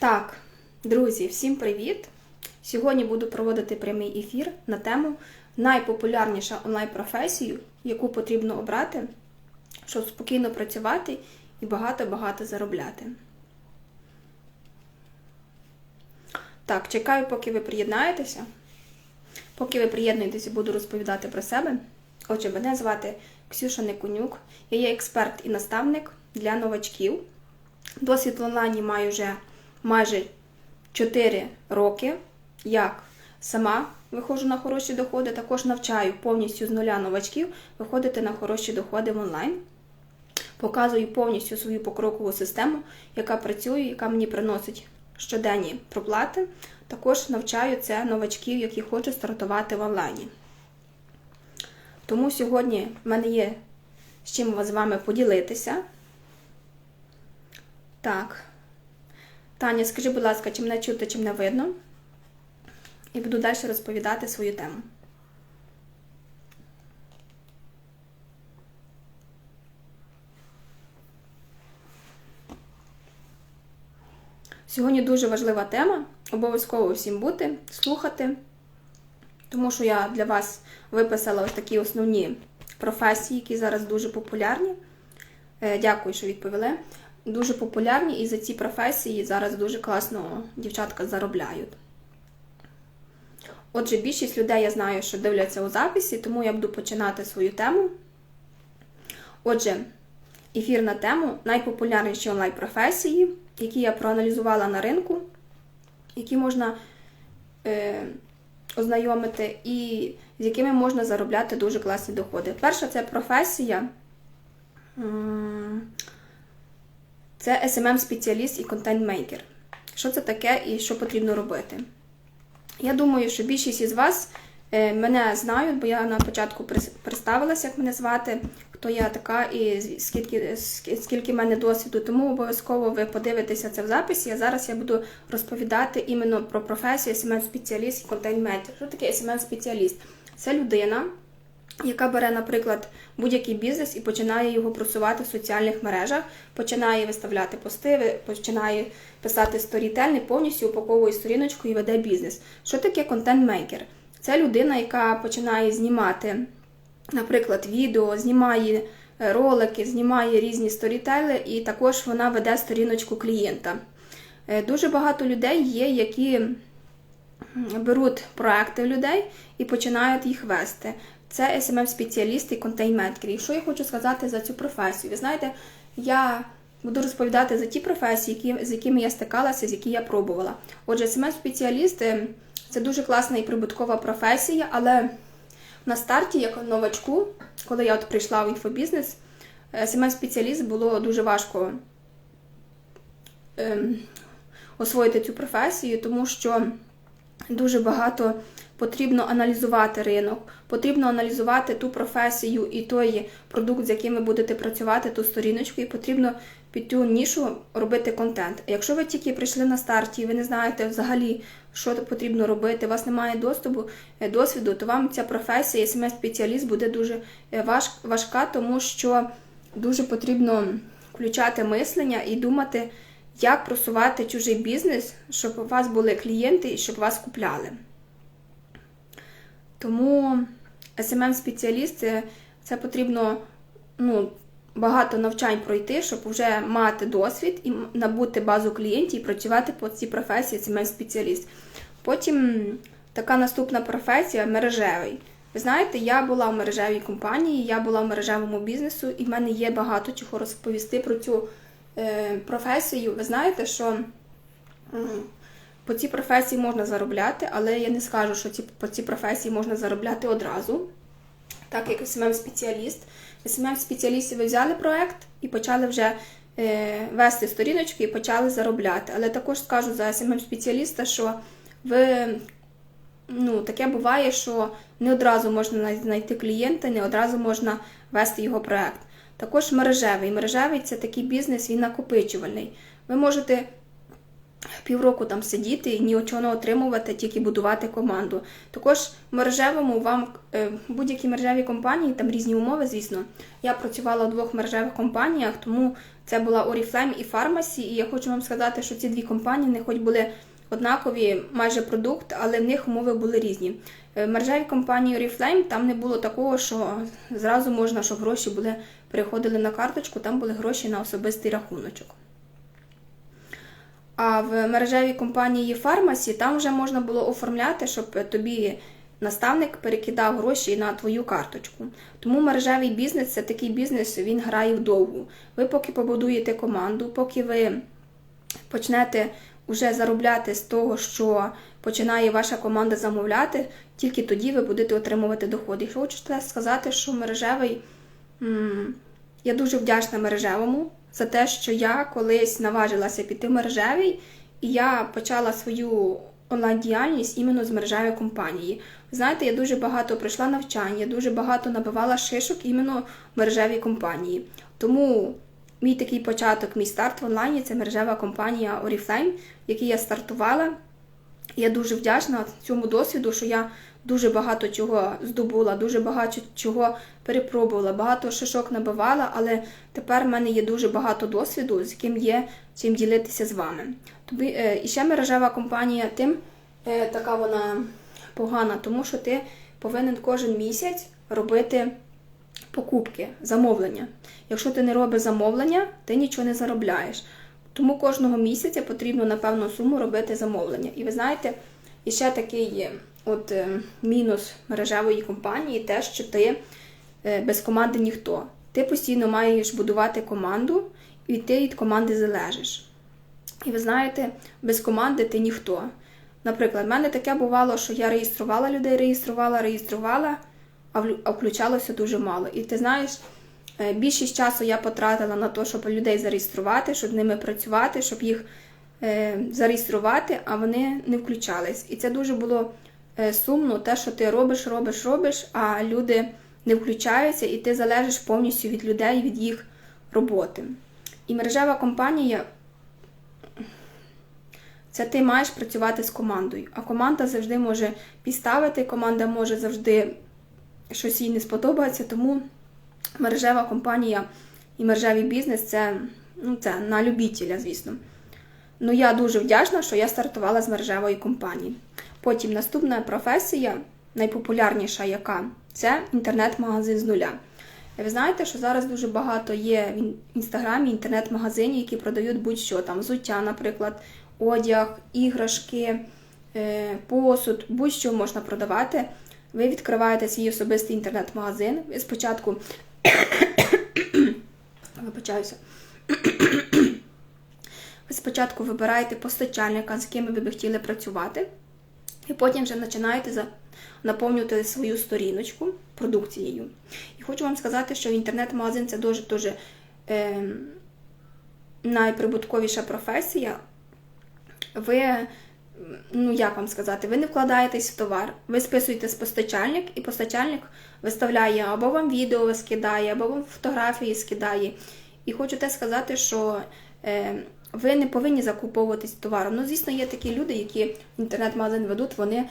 Так, друзі, всім привіт! Сьогодні буду проводити прямий ефір на тему найпопулярніша онлайн-професію, яку потрібно обрати, щоб спокійно працювати і багато-багато заробляти. Так, чекаю, поки ви приєднаєтеся. Поки ви приєднуєтеся, буду розповідати про себе. Отже, мене звати Ксюша Никонюк. Я є експерт і наставник для новачків. Досвід в онлайні маю вже майже 4 роки. Як сама виходжу на хороші доходи, також навчаю повністю з нуля новачків виходити на хороші доходи в онлайн. Показую повністю свою покрокову систему, яка працює, яка мені приносить щоденні проплати. Також навчаю це новачків, які хочуть стартувати в онлайні. Тому сьогодні в мене є з чим з вами поділитися. Так. Таня, скажи, будь ласка, чи мене чути, чи мене видно? І буду далі розповідати свою тему. Сьогодні дуже важлива тема. Обов'язково всім бути, слухати, тому що я для вас виписала ось такі основні професії, які зараз дуже популярні. Е, Дякую, що відповіли. Дуже популярні і за ці професії зараз дуже класно дівчатка заробляють. Отже, більшість людей я знаю, що дивляться у записі, тому я буду починати свою тему. Отже, ефір на тему найпопулярніші онлайн-професії, які я проаналізувала на ринку, які можна е, ознайомити, і з якими можна заробляти дуже класні доходи. Перша це професія. Це SMM-спеціаліст і контент-мейкер. Що це таке і що потрібно робити? Я думаю, що більшість із вас е, мене знають, бо я на початку представилася, як мене звати, хто я така і скільки скільки в мене досвіду. Тому обов'язково ви подивитеся це в записі. А зараз я буду розповідати іменно про професію SMM-спеціаліст і контент-мейкер. Що таке SMM-спеціаліст? Це людина яка бере, наприклад, будь-який бізнес і починає його просувати в соціальних мережах, починає виставляти пости, починає писати сторітельник, повністю упаковує сторіночку і веде бізнес. Що таке контент-мейкер? Це людина, яка починає знімати, наприклад, відео, знімає е, ролики, знімає різні сторітели, і також вона веде сторіночку клієнта. Е, дуже багато людей є, які беруть проекти людей і починають їх вести. Це SMM-спеціаліст і контейнмейкер. І що я хочу сказати за цю професію? Ви знаєте, я буду розповідати за ті професії, які, з якими я стикалася, з які я пробувала. Отже, SMM-спеціаліст це дуже класна і прибуткова професія, але на старті, як новачку, коли я от прийшла в інфобізнес, SMM-спеціаліст було дуже важко ем, освоїти цю професію, тому що дуже багато потрібно аналізувати ринок, потрібно аналізувати ту професію і той продукт, з яким ви будете працювати, ту сторіночку, і потрібно під ту нішу робити контент. Якщо ви тільки прийшли на старті і ви не знаєте взагалі, що потрібно робити, у вас немає доступу, е, досвіду, то вам ця професія, смс-спеціаліст буде дуже е, важка, тому що дуже потрібно включати мислення і думати, як просувати чужий бізнес, щоб у вас були клієнти і щоб вас купляли. Тому SMM-спеціаліст це, потрібно ну, багато навчань пройти, щоб вже мати досвід і набути базу клієнтів і працювати по цій професії SMM-спеціаліст. Потім така наступна професія мережевий. Ви знаєте, я була в мережевій компанії, я була в мережевому бізнесу, і в мене є багато чого розповісти про цю е, професію. Ви знаєте, що. По цій професії можна заробляти, але я не скажу, що ці, по цій професії можна заробляти одразу. Так як СММ-спеціаліст. СММ-спеціалістів ви взяли проект і почали вже е, вести сторіночки і почали заробляти. Але також скажу за СММ-спеціаліста, що ви, ну, таке буває, що не одразу можна знайти клієнта, не одразу можна вести його проект. Також мережевий. Мережевий це такий бізнес, він накопичувальний. Ви можете півроку там сидіти і нічого не отримувати, тільки будувати команду. Також мережевому вам е, будь-якій мережевій компанії, там різні умови, звісно. Я працювала в двох мережевих компаніях, тому це була Oriflame і Pharmacy, і я хочу вам сказати, що ці дві компанії не хоч були однакові майже продукт, але в них умови були різні. Е, В мережевій компанії Oriflame там не було такого, що зразу можна, щоб гроші були переходили на карточку, там були гроші на особистий рахуночок. А в мережевій компанії Pharmacy там вже можна було оформляти, щоб тобі наставник перекидав гроші на твою карточку. Тому мережевий бізнес це такий бізнес, він грає вдовгу. Ви поки побудуєте команду, поки ви почнете вже заробляти з того, що починає ваша команда замовляти, тільки тоді ви будете отримувати доходи. Хочу сказати, що мережевий. Я дуже вдячна мережевому за те, що я колись наважилася піти в мережевий, і я почала свою онлайн-діяльність іменно з мережевої компанії. Знаєте, я дуже багато пройшла навчань, я дуже багато набивала шишок іменно в мережевій компанії. Тому мій такий початок, мій старт в онлайні це мережева компанія Oriflame, в я стартувала. Я дуже вдячна цьому досвіду, що я дуже багато чого здобула, дуже багато чого перепробувала, багато шишок набивала, але тепер в мене є дуже багато досвіду, з яким є чим ділитися з вами. Тобі е, і ще мережева компанія тим е, така вона погана, тому що ти повинен кожен місяць робити покупки, замовлення. Якщо ти не робиш замовлення, ти нічого не заробляєш. Тому кожного місяця потрібно на певну суму робити замовлення. І ви знаєте, і ще такий є от е, мінус мережевої компанії, те, що ти е, без команди ніхто. Ти постійно маєш будувати команду, і ти від команди залежиш. І ви знаєте, без команди ти ніхто. Наприклад, в мене таке бувало, що я реєструвала людей, реєструвала, реєструвала, а включалося дуже мало. І ти знаєш, е, більшість часу я потратила на те, щоб людей зареєструвати, щоб з ними працювати, щоб їх зареєструвати, а вони не включались. І це дуже було сумно, те, що ти робиш, робиш, робиш, а люди не включаються, і ти залежиш повністю від людей, від їх роботи. І мережева компанія це ти маєш працювати з командою. А команда завжди може підставити, команда може завжди щось їй не сподобається. Тому мережева компанія і мережевий бізнес це, ну, це на любителя, звісно. Ну, я дуже вдячна, що я стартувала з мережевої компанії. Потім наступна професія, найпопулярніша яка, це інтернет-магазин з нуля. Ви знаєте, що зараз дуже багато є в інстаграмі інтернет-магазинів, які продають будь-що там взуття, наприклад, одяг, іграшки, е, посуд, будь-що можна продавати. Ви відкриваєте свій особистий інтернет-магазин. Ви спочатку вибачаюся. Ви спочатку вибираєте постачальника, з ким ви би хотіли працювати, і потім вже починаєте наповнювати свою сторіночку продукцією. І хочу вам сказати, що інтернет-магазин це дуже дуже е, найприбутковіша професія. Ви, ну як вам сказати, ви не вкладаєтесь в товар, ви списуєте з постачальник, і постачальник виставляє або вам відео скидає, або вам фотографії скидає. І хочу те сказати, що е, ви не повинні закуповуватись товаром. Ну, звісно, є такі люди, які інтернет-магазин ведуть, вони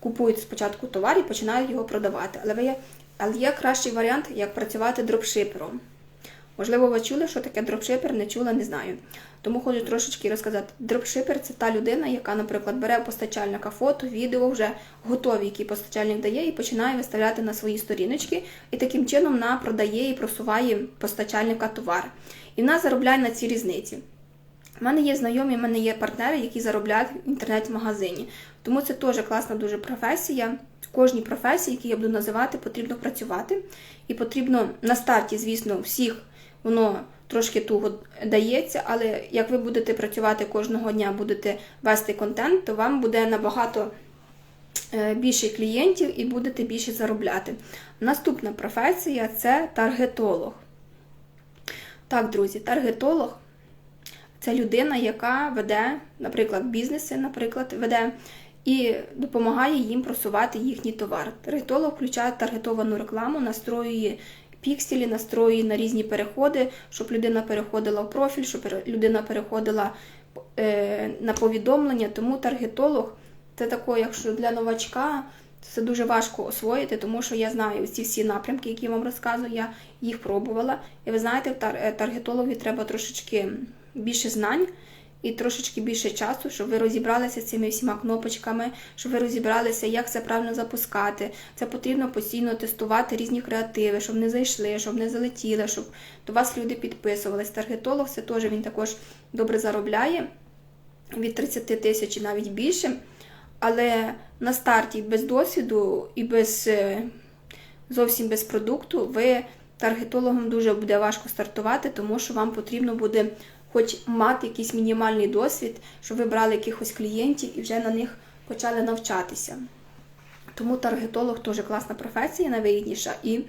купують спочатку товар і починають його продавати. Але, є- але є кращий варіант, як працювати дропшипером. Можливо, ви чули, що таке дропшипер, не чула, не знаю. Тому хочу трошечки розказати. Дропшипер це та людина, яка, наприклад, бере постачальника фото, відео вже готові, які постачальник дає, і починає виставляти на свої сторіночки, і таким чином вона продає і просуває постачальника товар. І вона заробляє на цій різниці. У мене є знайомі, в мене є партнери, які заробляють в інтернет-магазині. Тому це теж класна дуже професія. Кожній професії, які я буду називати, потрібно працювати. І потрібно на старті, звісно, всіх воно трошки туго дається, але як ви будете працювати кожного дня, будете вести контент, то вам буде набагато е, більше клієнтів і будете більше заробляти. Наступна професія це таргетолог. Так, друзі, таргетолог це людина, яка веде, наприклад, бізнеси, наприклад, веде і допомагає їм просувати їхній товар. Таргетолог включає таргетовану рекламу, настроює пікселі, настроює на різні переходи, щоб людина переходила в профіль, щоб людина переходила е, на повідомлення, тому таргетолог це тако, якщо для новачка. Це дуже важко освоїти, тому що я знаю ці всі напрямки, які я вам розказую, я їх пробувала. І ви знаєте, е, таргетологі треба трошечки більше знань і трошечки більше часу, щоб ви розібралися з цими всіма кнопочками, щоб ви розібралися, як це правильно запускати. Це потрібно постійно тестувати різні креативи, щоб не зайшли, щоб не залетіли, щоб до вас люди підписувались. Таргетолог це теж він також добре заробляє від 30 тисяч і навіть більше. Але на старті без досвіду і без е, зовсім без продукту, ви таргетологом дуже буде важко стартувати, тому що вам потрібно буде хоч мати якийсь мінімальний досвід, щоб ви брали якихось клієнтів і вже на них почали навчатися. Тому таргетолог теж класна професія, найвигідніша, і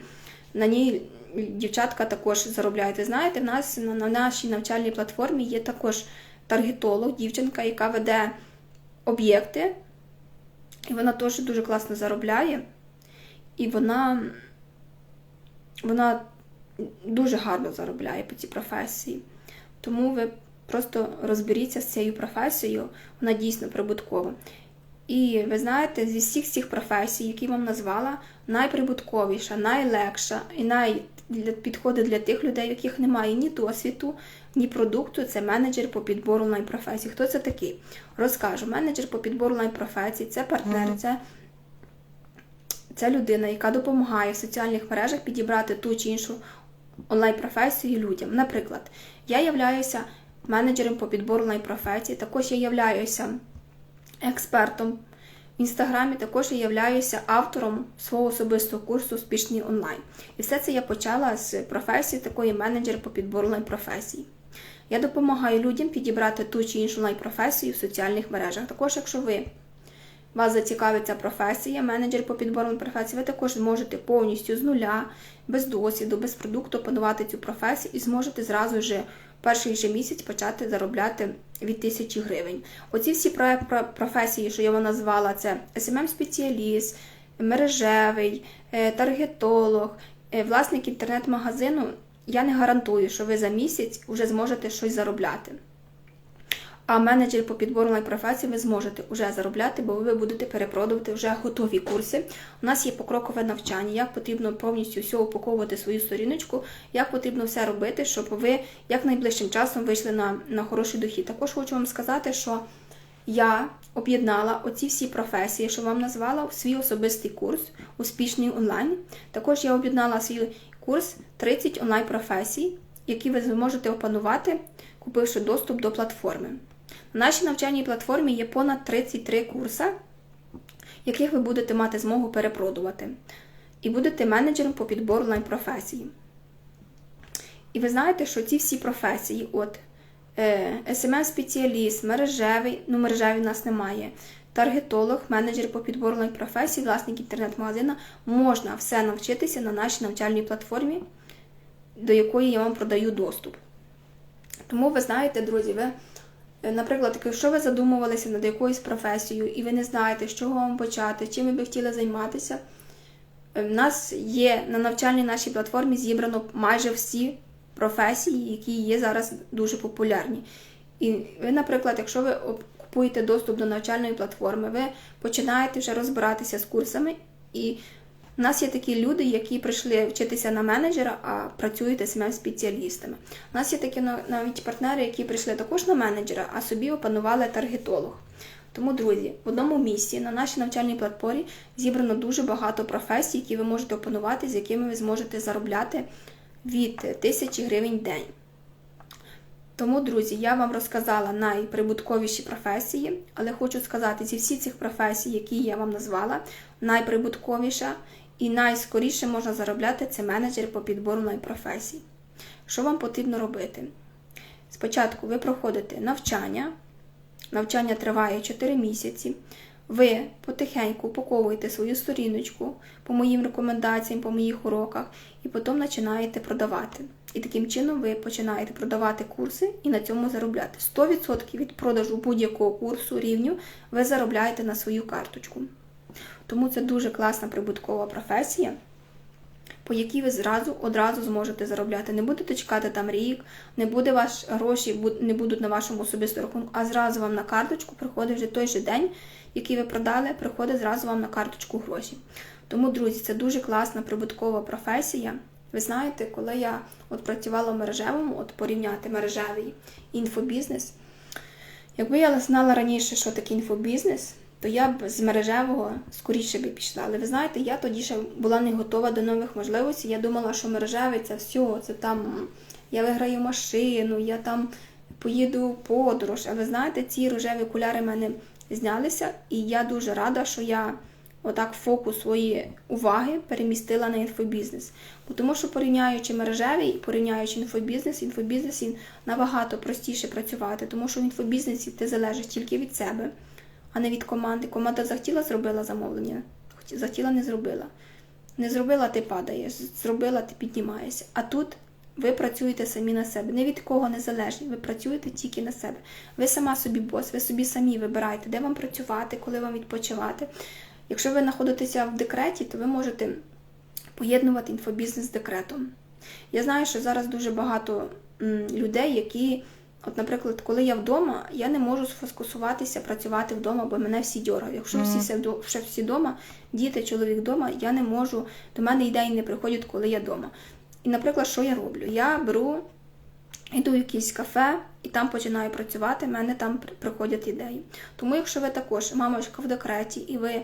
на ній дівчатка також заробляють. Ви знаєте, в нас на, на нашій навчальній платформі є також таргетолог, дівчинка, яка веде об'єкти, і вона теж дуже класно заробляє. І вона, вона дуже гарно заробляє по цій професії. Тому ви просто розберіться з цією професією, вона дійсно прибуткова. І ви знаєте, зі всіх цих професій, які вам назвала, найприбутковіша, найлегша і най для, підходить для тих людей, в яких немає ні досвіду, ні продукту, це менеджер по підбору онлайн-професій. Хто це такий? Розкажу. Менеджер по підбору онлайн-професій це партнер, це, це людина, яка допомагає в соціальних мережах підібрати ту чи іншу онлайн-професію людям. Наприклад, я являюся менеджером по підбору онлайн-професій, також я являюся експертом. В інстаграмі також я являюся автором свого особистого курсу Успішний онлайн. І все це я почала з професії такої менеджера по підбору онлайн-професій. Я допомагаю людям підібрати ту чи іншу онлайн-професію в соціальних мережах. Також, якщо ви вас зацікавить ця професія, менеджер по підбору професії, ви також зможете повністю з нуля, без досвіду, без продукту опанувати цю професію і зможете зразу ж перший же місяць почати заробляти від тисячі гривень. Оці всі професії, що я вам назвала, це СММ-спеціаліст, мережевий, е, таргетолог, е, власник інтернет-магазину. Я не гарантую, що ви за місяць вже зможете щось заробляти. А менеджер по підбору онлайн-професії ви зможете вже заробляти, бо ви будете перепродувати вже готові курси. У нас є покрокове навчання, як потрібно повністю все упаковувати свою сторіночку, як потрібно все робити, щоб ви як найближчим часом вийшли на, на хороший дохід. Також хочу вам сказати, що я об'єднала оці всі професії, що вам назвала, в свій особистий курс Успішний онлайн. Також я об'єднала свій курс 30 онлайн-професій, які ви зможете опанувати, купивши доступ до платформи. На нашій навчальній платформі є понад 33 курси, яких ви будете мати змогу перепродувати. І будете менеджером по підбору онлайн-професії. І ви знаєте, що ці всі професії, от е, СММ-спеціаліст, мережевий, ну мережевий в нас немає, таргетолог, менеджер по підбору онлайн-професії, власник інтернет-магазину, можна все навчитися на нашій навчальній платформі, до якої я вам продаю доступ. Тому ви знаєте, друзі, ви. Е, наприклад, якщо ви задумувалися над якоюсь професією і ви не знаєте, з чого вам почати, чим ви би хотіли займатися, в е, нас є на навчальній нашій платформі зібрано майже всі професії, які є зараз дуже популярні. І ви, наприклад, якщо ви купуєте доступ до навчальної платформи, ви починаєте вже розбиратися з курсами і у нас є такі люди, які прийшли вчитися на менеджера, а працюють смм спеціалістами. У нас є такі навіть партнери, які прийшли також на менеджера, а собі опанували таргетолог. Тому, друзі, в одному місці на нашій навчальній платформі зібрано дуже багато професій, які ви можете опанувати, з якими ви зможете заробляти від тисячі гривень в день. Тому, друзі, я вам розказала найприбутковіші професії, але хочу сказати, зі всіх цих професій, які я вам назвала, найприбутковіша і найскоріше можна заробляти це менеджер по підбору професій. Що вам потрібно робити? Спочатку ви проходите навчання, навчання триває 4 місяці. Ви потихеньку упаковуєте свою сторіночку по моїм рекомендаціям, по моїх уроках, і потім починаєте продавати. І таким чином ви починаєте продавати курси і на цьому заробляти. 100% від продажу будь-якого курсу рівню ви заробляєте на свою карточку. Тому це дуже класна прибуткова професія. по якій ви зразу одразу зможете заробляти. Не будете чекати там рік, не буде ваш гроші, не будуть на вашому особистому рахунку, а зразу вам на карточку приходить вже той же день, який ви продали, приходить зразу вам на карточку гроші. Тому, друзі, це дуже класна прибуткова професія. Ви знаєте, коли я от працювала в мережевому, от порівняти мережевий інфобізнес, якби я знала раніше, що таке інфобізнес, то я б з мережевого скоріше би пішла. Але ви знаєте, я тоді ще була не готова до нових можливостей. Я думала, що мережевий це все, це там я виграю машину, я там поїду в подорож. А ви знаєте, ці рожеві окуляри в мене знялися, і я дуже рада, що я отак фокус своєї уваги перемістила на інфобізнес. Бо Тому що порівняючи мережевий і порівняючи інфобізнес, в інфобізнесі набагато простіше працювати, тому що в інфобізнесі ти залежиш тільки від себе, а не від команди. Команда захотіла, зробила замовлення, захотіла, не зробила. Не зробила, ти падаєш, зробила, ти піднімаєшся. А тут ви працюєте самі на себе, не від кого не залежні, ви працюєте тільки на себе. Ви сама собі бос, ви собі самі вибираєте, де вам працювати, коли вам відпочивати. Якщо ви знаходитеся в декреті, то ви можете поєднувати інфобізнес з декретом. Я знаю, що зараз дуже багато людей, які, от, наприклад, коли я вдома, я не можу сфокусуватися працювати вдома, бо мене всі дьорають. Якщо всі, ще всі вдома, діти, чоловік вдома, я не можу, до мене ідеї не приходять, коли я вдома. І, наприклад, що я роблю? Я беру, йду в якесь кафе і там починаю працювати, в мене там приходять ідеї. Тому, якщо ви також мамочка в декреті, і ви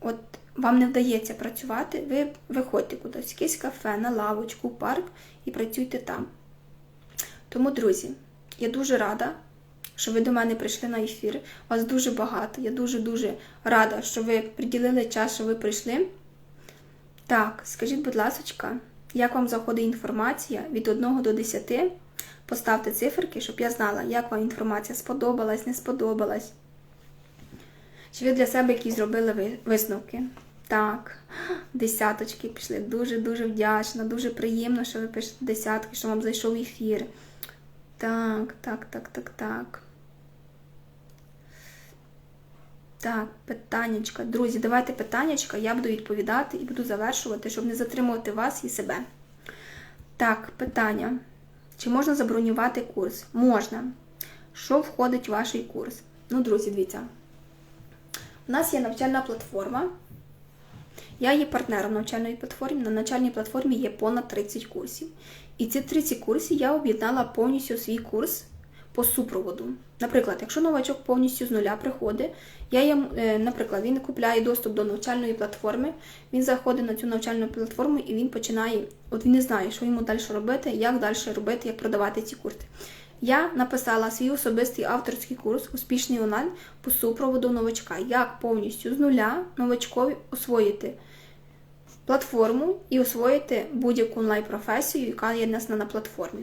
от вам не вдається працювати, ви виходьте кудись, в якесь кафе, на лавочку, парк і працюйте там. Тому, друзі, я дуже рада, що ви до мене прийшли на ефір. Вас дуже багато. Я дуже-дуже рада, що ви приділили час, що ви прийшли. Так, скажіть, будь ласка, як вам заходить інформація від 1 до 10? Поставте циферки, щоб я знала, як вам інформація сподобалась, не сподобалась. Чи ви для себе якісь зробили ви- висновки? Так, десяточки пішли. Дуже-дуже вдячна, дуже приємно, що ви пишете десятки, що вам зайшов ефір. Так, так, так, так, так. Так, питаннячка. Друзі, давайте питаннячка, я буду відповідати і буду завершувати, щоб не затримувати вас і себе. Так, питання. Чи можна забронювати курс? Можна. Що входить в ваш курс? Ну, друзі, дивіться. У нас є навчальна платформа. Я є партнером навчальної платформи. На навчальній платформі є понад 30 курсів. І ці 30 курсів я об'єднала повністю свій курс по супроводу. Наприклад, якщо новачок повністю з нуля приходить, я їм, е, наприклад, він купляє доступ до навчальної платформи, він заходить на цю навчальну платформу і він починає, от він не знає, що йому далі робити, як далі робити, як продавати ці курси. Я написала свій особистий авторський курс Успішний онлайн по супроводу новачка, як повністю з нуля новачкові освоїти платформу і освоїти будь-яку онлайн-професію, яка є нас на платформі.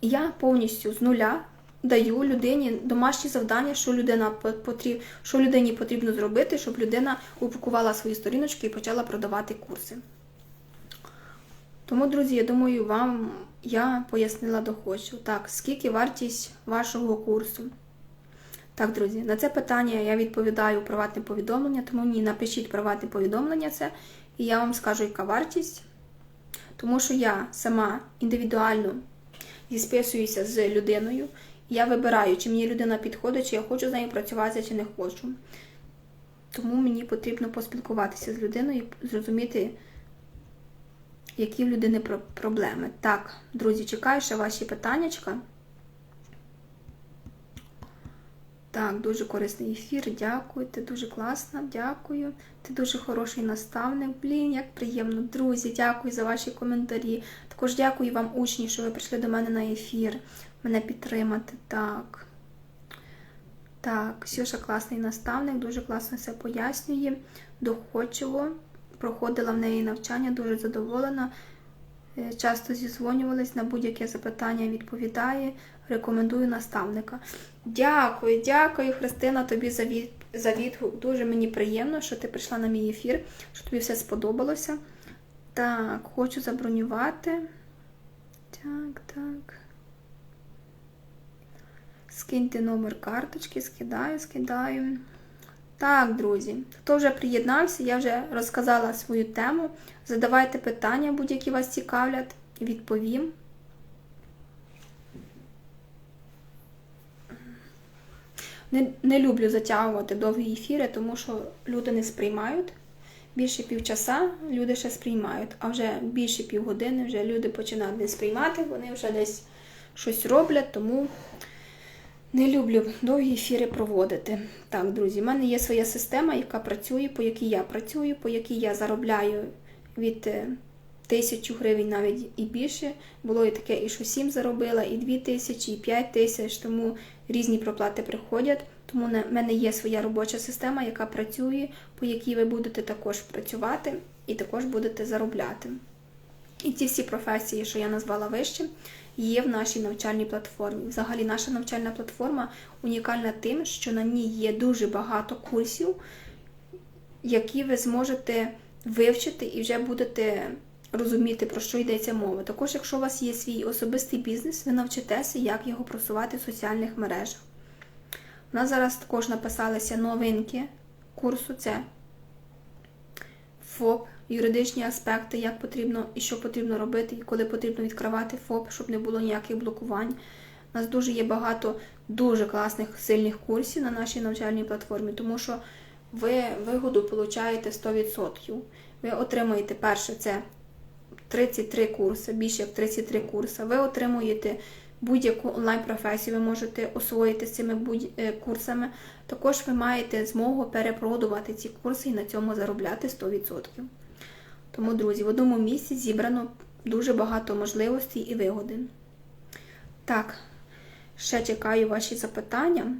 Я повністю з нуля даю людині домашні завдання, що, людина потріб... що людині потрібно зробити, щоб людина упакувала свої сторіночки і почала продавати курси. Тому, друзі, я думаю, вам я пояснила доходчу. Так, скільки вартість вашого курсу? Так, друзі, на це питання я відповідаю приватне повідомлення, тому мені напишіть приватне повідомлення це, і я вам скажу, яка вартість. Тому що я сама індивідуально зісписуюся з людиною. Я вибираю, чи мені людина підходить, чи я хочу з нею працювати, чи не хочу. Тому мені потрібно поспілкуватися з людиною і зрозуміти, які в людини проблеми. Так, друзі, чекаю ще ваші питаннячка. Так, дуже корисний ефір. Дякую. Ти дуже класна, дякую. Ти дуже хороший наставник. Блін, як приємно. Друзі, дякую за ваші коментарі. Також дякую вам, учні, що ви прийшли до мене на ефір. Мене підтримати. Так. Так, Ксюша класний наставник, дуже класно все пояснює. Доходчиво. Проходила в неї навчання, дуже задоволена. Е, Часто зізвонювались на будь-яке запитання, відповідає. Рекомендую наставника. Дякую, дякую, Христина, тобі за, від... за відгук. Дуже мені приємно, що ти прийшла на мій ефір, що тобі все сподобалося. Так, хочу забронювати. Так, так. Скиньте номер карточки, скидаю, скидаю. Так, друзі, хто вже приєднався, я вже розказала свою тему. Задавайте питання, будь-які вас цікавлять, відповім. Не, не люблю затягувати довгі ефіри, тому що люди не сприймають. Більше півчаса люди ще сприймають, а вже більше півгодини вже люди починають не сприймати, вони вже десь щось роблять, тому не люблю довгі ефіри проводити. Так, друзі, в мене є своя система, яка працює, по якій я працюю, по якій я заробляю від е, тисячу гривень навіть і більше. Було і таке, і що 7 заробила, і 2 тисячі, і 5 тисяч, тому різні проплати приходять. Тому в мене є своя робоча система, яка працює, по якій ви будете також працювати і також будете заробляти. І ці всі професії, що я назвала вище, є в нашій навчальній платформі. Взагалі, наша навчальна платформа унікальна тим, що на ній є дуже багато курсів, які ви зможете вивчити і вже будете розуміти, про що йдеться мова. Також, якщо у вас є свій особистий бізнес, ви навчитеся, як його просувати в соціальних мережах. У нас зараз також написалися новинки курсу. Це ФОП, юридичні аспекти, як потрібно і що потрібно робити, і коли потрібно відкривати ФОП, щоб не було ніяких блокувань. У нас дуже є багато дуже класних сильних курсів на нашій навчальній платформі, тому що ви вигоду получаєте 100%. Ви отримуєте перше це 33 курси, більше як 33 курси. Ви отримуєте будь-яку онлайн-професію, ви можете освоїти цими курсами. Також ви маєте змогу перепродувати ці курси і на цьому заробляти 100%. Тому, друзі, в одному місці зібрано дуже багато можливостей і вигоди. Так, ще чекаю ваші запитання.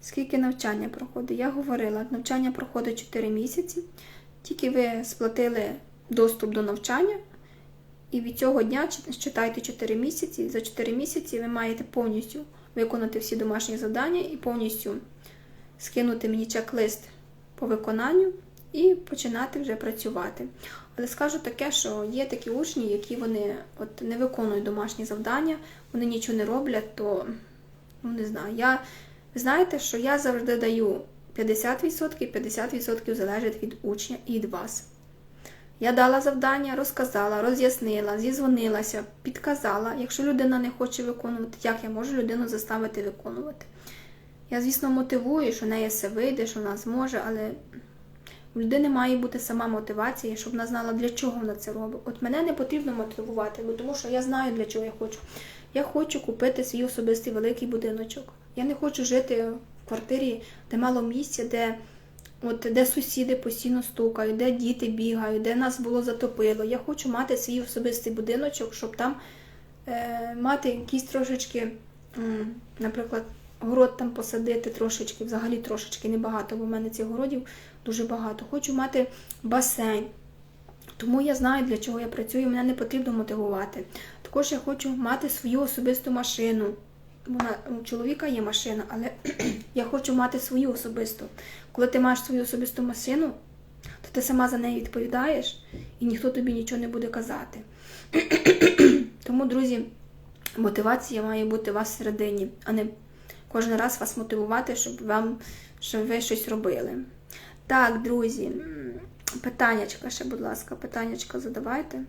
Скільки навчання проходить? Я говорила, навчання проходить 4 місяці. Тільки ви сплатили доступ до навчання, і від цього дня читайте 4 місяці. За 4 місяці ви маєте повністю виконати всі домашні завдання і повністю скинути мені чек-лист по виконанню і починати вже працювати. Але скажу таке, що є такі учні, які вони от не виконують домашні завдання, вони нічого не роблять, то ну не знаю. Я знаєте, що я завжди даю 50%, 50% залежить від учня і від вас. Я дала завдання, розказала, роз'яснила, зізвонилася, підказала. Якщо людина не хоче виконувати, як я можу людину заставити виконувати? Я, звісно, мотивую, що в неї все вийде, що вона зможе, але у людини має бути сама мотивація, щоб вона знала, для чого вона це робить. От мене не потрібно мотивувати, бо тому що я знаю, для чого я хочу. Я хочу купити свій особистий великий будиночок. Я не хочу жити квартирі, де мало місця, де от, де сусіди постійно стукають, де діти бігають, де нас було затопило. Я хочу мати свій особистий будиночок, щоб там е, мати якісь трошечки, наприклад, город там посадити трошечки, взагалі трошечки небагато, бо в мене цих городів дуже багато. Хочу мати басейн. Тому я знаю, для чого я працюю, мене не потрібно мотивувати. Також я хочу мати свою особисту машину. У чоловіка є машина, але я хочу мати свою особисту. Коли ти маєш свою особисту машину, то ти сама за неї відповідаєш і ніхто тобі нічого не буде казати. Тому, друзі, мотивація має бути у вас всередині, а не кожен раз вас мотивувати, щоб вам, щоб ви щось робили. Так, друзі, питаннячка ще, будь ласка, питаннячка задавайте.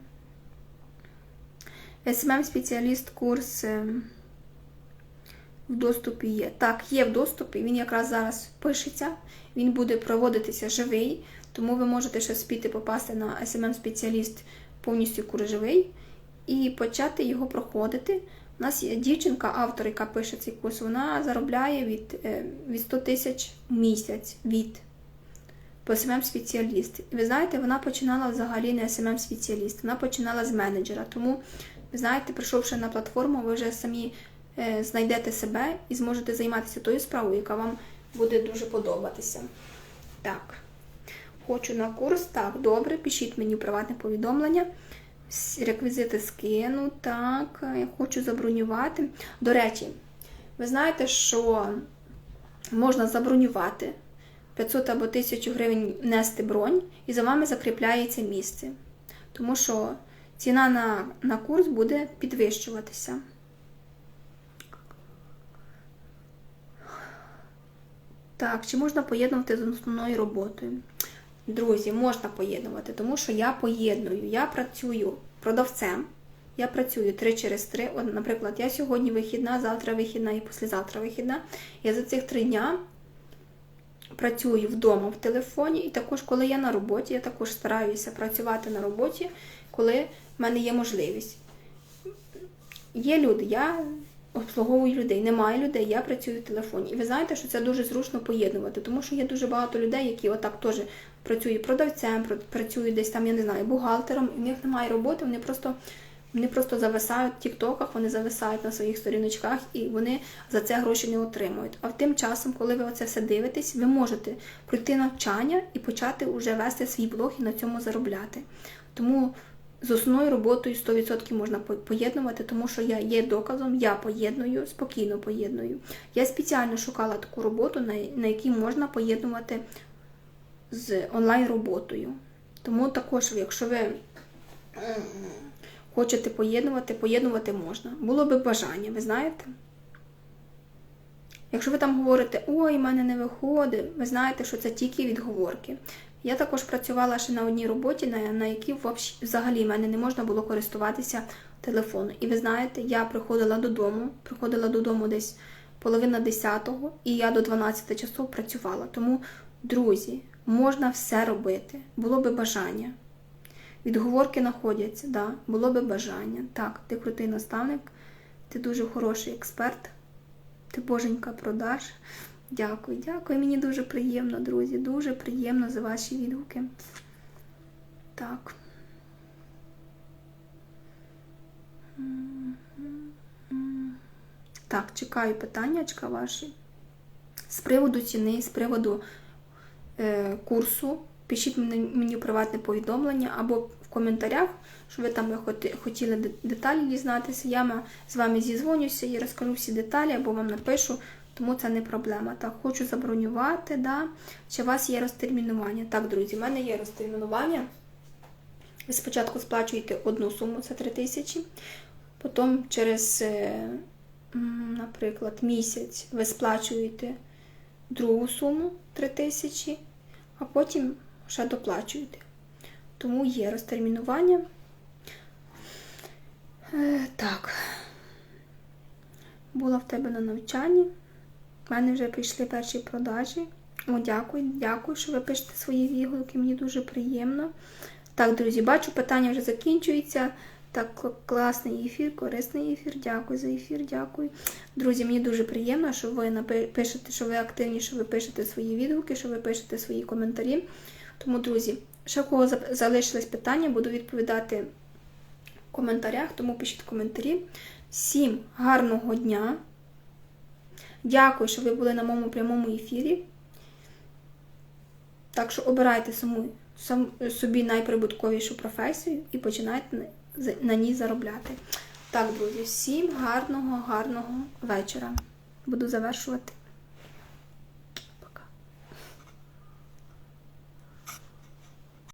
СММ-спеціаліст курс в доступі є. Так, є в доступі, він якраз зараз пишеться, він буде проводитися живий, тому ви можете ще спіти попасти на SMM-спеціаліст повністю курс живий і почати його проходити. У нас є дівчинка, автор, яка пише цей курс, вона заробляє від від 100 тисяч в місяць від по СММ-спеціаліст. І ви знаєте, вона починала взагалі не СММ-спеціаліст, вона починала з менеджера. Тому, ви знаєте, прийшовши на платформу, ви вже самі е, знайдете себе і зможете займатися тою справою, яка вам буде дуже подобатися. Так, хочу на курс. Так, добре, пишіть мені приватне повідомлення. Реквізити скину. Так, я хочу забронювати. До речі, ви знаєте, що можна забронювати 500 або 1000 гривень нести бронь, і за вами закріпляється місце. Тому що ціна на, на курс буде підвищуватися. Так, чи можна поєднувати з основною роботою? Друзі, можна поєднувати, тому що я поєдную. Я працюю продавцем. Я працюю 3 через 3. От, наприклад, я сьогодні вихідна, завтра вихідна і післязавтра вихідна. Я за цих три дня працюю вдома в телефоні, і також, коли я на роботі, я також стараюся працювати на роботі, коли в мене є можливість. Є люди, я обслуговую людей, немає людей, я працюю в телефоні. І ви знаєте, що це дуже зручно поєднувати, тому що є дуже багато людей, які отак теж працюють продавцем, пр- працюють десь там, я не знаю, бухгалтером, і в них немає роботи, вони просто. Вони просто зависають в тіктоках, вони зависають на своїх сторіночках і вони за це гроші не отримують. А тим часом, коли ви оце все дивитесь, ви можете пройти навчання і почати вже вести свій блог і на цьому заробляти. Тому з основною роботою 100% можна поєднувати, тому що я є доказом, я поєдную, спокійно поєдную. Я спеціально шукала таку роботу, на, якій можна поєднувати з онлайн-роботою. Тому також, якщо ви хочете поєднувати, поєднувати можна. Було би бажання, ви знаєте? Якщо ви там говорите, ой, в мене не виходить, ви знаєте, що це тільки відговорки. Я також працювала ще на одній роботі, на, на якій взагалі мене не можна було користуватися телефоном. І ви знаєте, я приходила додому, приходила додому десь половина десятого, і я до 12 часов працювала. Тому, друзі, можна все робити. Було би бажання. Відговорки знаходяться, да, було би бажання. Так, ти крутий наставник, ти дуже хороший експерт, ти боженька продаж. Дякую, дякую. Мені дуже приємно, друзі. Дуже приємно за ваші відгуки. Так. Так, чекаю питаннячка ваші. З приводу ціни, з приводу е, курсу. Пишіть мені, мені приватне повідомлення або в коментарях, що ви там хотіли деталі дізнатися. Я з вами зізвонюся і розкажу всі деталі, або вам напишу, тому це не проблема. Так, хочу забронювати, да. чи у вас є розтермінування? Так, друзі, в мене є розтермінування. Ви спочатку сплачуєте одну суму, це 3 тисячі. Потім через, е, наприклад, місяць ви сплачуєте другу суму 3 тисячі, а потім ще доплачуєте. Тому є розтермінування. Е, так. Була в тебе на навчанні. У мене вже прийшли перші продажі. О, дякую, дякую, що ви пишете свої відгуки. Мені дуже приємно. Так, друзі, бачу, питання вже закінчується. Так, класний ефір, корисний ефір. Дякую за ефір, дякую. Друзі, мені дуже приємно, що ви пишете, що ви активні, що ви пишете свої відгуки, що ви пишете свої коментарі. Тому, друзі, ще у кого залишились питання, буду відповідати в коментарях, тому пишіть коментарі. Всім гарного дня! Дякую, що ви були на моєму прямому ефірі. Так що обирайте саму, сам, собі найприбутковішу професію і починайте на, ній заробляти. Так, друзі, всім гарного, гарного вечора. Буду завершувати.